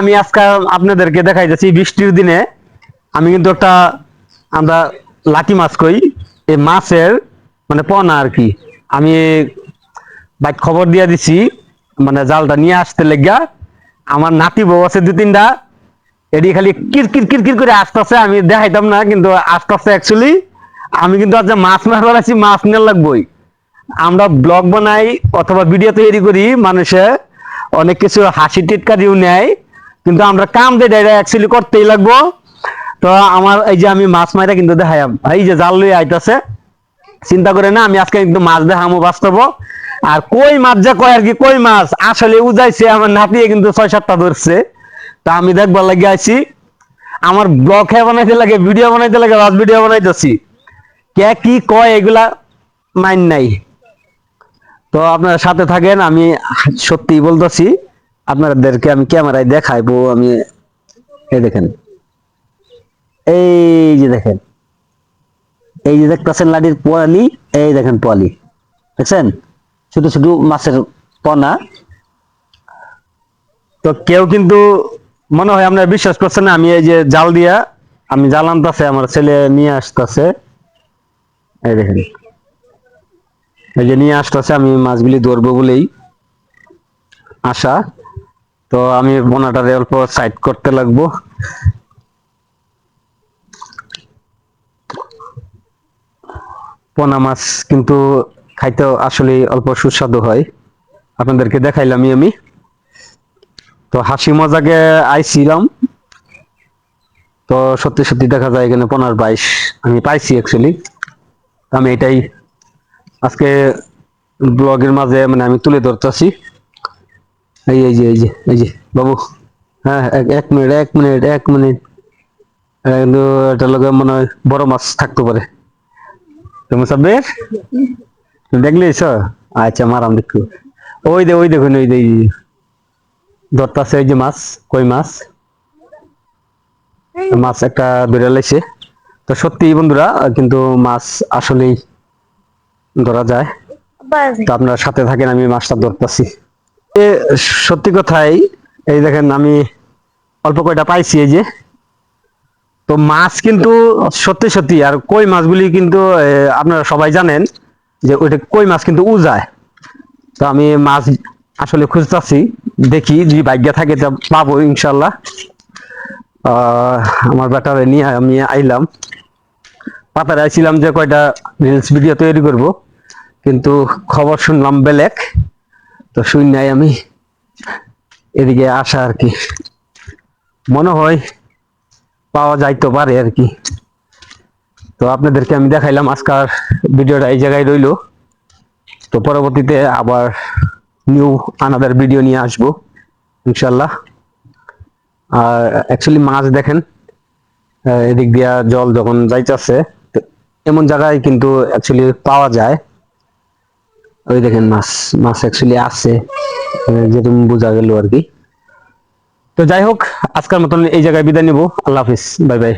আমি আজকে আপনাদেরকে দেখাই যাচ্ছি বৃষ্টির দিনে আমি কিন্তু একটা আমরা লাকি মাছ কই এই মাছের মানে পনা আর কি। আমি বাইক খবর দিয়ে দিছি মানে জালটা নিয়ে আসতে লেগা আমার নাতি বউ আছে দু তিনটা, এটি খালি কির কির কির কির করে আসতেছে, আমি দেখাইতাম না, কিন্তু আসতেছে অ্যাকচুয়ালি আমি কিন্তু আজ মাছ মারবার আছি মাছ নিয়ে লাগবই। আমরা ব্লগ বানাই অথবা ভিডিও তৈরি করি, মানুষে অনেক কিছু হাসি টিটকারিও নেয়। কিন্তু আমরা কাম দিয়ে এটা অ্যাকচুয়ালি করতেই লাগবো। তো আমার এই যে আমি মাছ মারা কিন্তু দেখাইম এই যে জাল লই আইতাছে। চিন্তা করে না, আমি আজকে কিন্তু মাছ দেখামো বাস্তব। আর কই মাছ যা কয় আর কি, কই মাছ? আসলে উজাইছে, আমার নাতিয়ে কিন্তু ছয় সাতটা ধরছে। তা আমি দেখবার লাগে আইছি। আমার ব্লগ হ্যাঁ বানাইতে লাগে, ভিডিও বানাইতে লাগে, রাত ভিডিও বানাইতেছি। কে কি কয় এগুলা মাইন নাই। তো আপনারা সাথে থাকেন, আমি সত্যি বলতেছি। আপনাদেরকে আমি ক্যামেরায় দেখাইবো, আমি এই দেখেন। এই যে দেখেন, এই যে দেখতেছেন লাডির পোয়ালি, এই দেখেন পোয়ালি। দেখছেন? ছোট ছোট মাছের পোনা। তো কেউ কিন্তু মনে হয় আপনারা বিশ্বাস করছেন না, আমি এই যে জাল দিয়া আমি জাল আনতেছে, আমার ছেলে নিয়ে আসতেছে। এই দেখেন। এই যে নিয়ে আসতেছে, আমি মাছগুলি ধরবো বলেই আশা। তো আমি বোনাটারে অল্প সাইড করতে লাগবো। পোনা মাছ কিন্তু খাইতে আসলে অল্প সুস্বাদু হয়। আপনাদেরকে দেখাইলামই আমি। তো হাসি মজাকে আইছিলাম। তো সত্যি সত্যি দেখা যায় এখানে পনেরো বাইশ আমি পাইছি অ্যাকচুয়ালি আমি এটাই আজকে ব্লগের মাঝে মানে আমি তুলে ধরতেছি। এই এই যে এই যে এই যে বাবু। হ্যাঁ এক- মিনিট এক মিনিট এক মিনিট। কিন্তু এটা লগে মনে হয় বড় মাছ থাকতে পারে। তুমি সাব্বির দেখলি স্যার আচ্ছা মারাম দেখো। ওই দে ওই দেখুন ওই দে ধরতাছে ওই যে মাছ কই মাছ? মাছ একটা ধরে লাইছে তো সত্যি বন্ধুরা কিন্তু মাছ আসলেই ধরা যায়। তো আপনার সাথে থাকেন আমি মাছটা ধরতেছি। সত্যি কথাই, এই দেখেন আমি অল্প কয়টা পাইছি এই যে। তো মাছ কিন্তু সত্যি সত্যি, আর কই মাছগুলি কিন্তু আপনারা সবাই জানেন যে ওইটা কই মাছ কিন্তু উজায়। তো আমি মাছ আসলে খুঁজতেছি, দেখি যদি ভাগ্য থাকে তা পাবো ইনশাল্লাহ আমার ব্যাটারে নিয়ে আমি আইলাম। পাতারে আইছিলাম যে কয়টা রিলস ভিডিও তৈরি করব, কিন্তু খবর শুনলাম বেলেক। তো নাই আমি এদিকে আসা আর কি। মনে হয় পাওয়া যাইতে পারে আর কি। তো আপনাদেরকে আমি দেখাইলাম আজকার ভিডিওটা এই জায়গায় রইল। তো পরবর্তীতে আবার নিউ আনাদার ভিডিও নিয়ে আসব ইনশাল্লাহ আর অ্যাকচুয়ালি মাছ দেখেন এদিক দিয়া জল যখন যাইতেছে এমন জায়গায় কিন্তু অ্যাকচুয়ালি পাওয়া যায়। ওই দেখেন মাছ মাছ অ্যাকচুয়ালি আছে যেরকম বোঝা গেল আর কি। তো যাই হোক, আজকের মতন এই জায়গায় বিদায় নিব। আল্লাহ হাফিজ, বাই বাই।